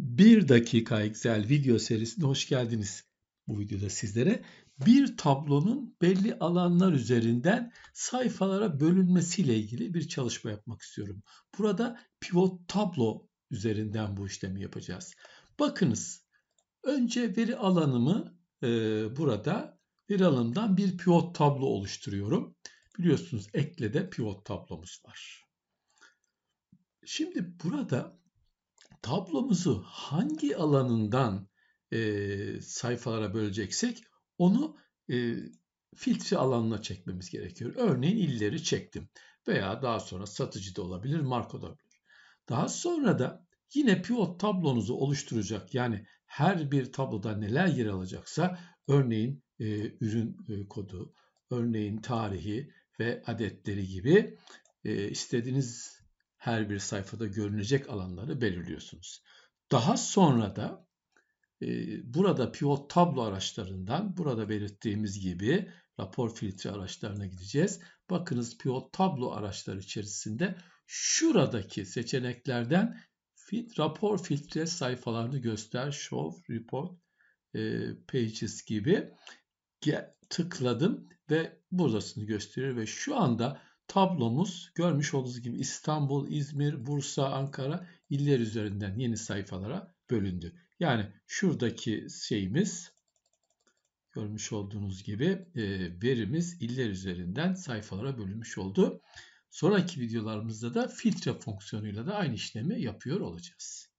1 dakika Excel video serisine hoş geldiniz. Bu videoda sizlere bir tablonun belli alanlar üzerinden sayfalara bölünmesiyle ilgili bir çalışma yapmak istiyorum. Burada pivot tablo üzerinden bu işlemi yapacağız. Bakınız önce veri alanımı e, burada veri alanından bir pivot tablo oluşturuyorum. Biliyorsunuz eklede pivot tablomuz var. Şimdi burada tablomuzu hangi alanından e, sayfalara böleceksek onu e, filtre alanına çekmemiz gerekiyor. Örneğin illeri çektim veya daha sonra satıcı da olabilir, marka da olabilir. Daha sonra da yine pivot tablonuzu oluşturacak yani her bir tabloda neler yer alacaksa örneğin e, ürün e, kodu, örneğin tarihi ve adetleri gibi e, istediğiniz her bir sayfada görünecek alanları belirliyorsunuz. Daha sonra da e, burada pivot tablo araçlarından burada belirttiğimiz gibi rapor filtre araçlarına gideceğiz. Bakınız pivot tablo araçları içerisinde şuradaki seçeneklerden fit, rapor filtre sayfalarını göster, show, report, e, pages gibi tıkladım ve buradasını gösteriyor ve şu anda Tablomuz görmüş olduğunuz gibi İstanbul, İzmir, Bursa, Ankara iller üzerinden yeni sayfalara bölündü. Yani şuradaki şeyimiz görmüş olduğunuz gibi e, verimiz iller üzerinden sayfalara bölünmüş oldu. Sonraki videolarımızda da filtre fonksiyonuyla da aynı işlemi yapıyor olacağız.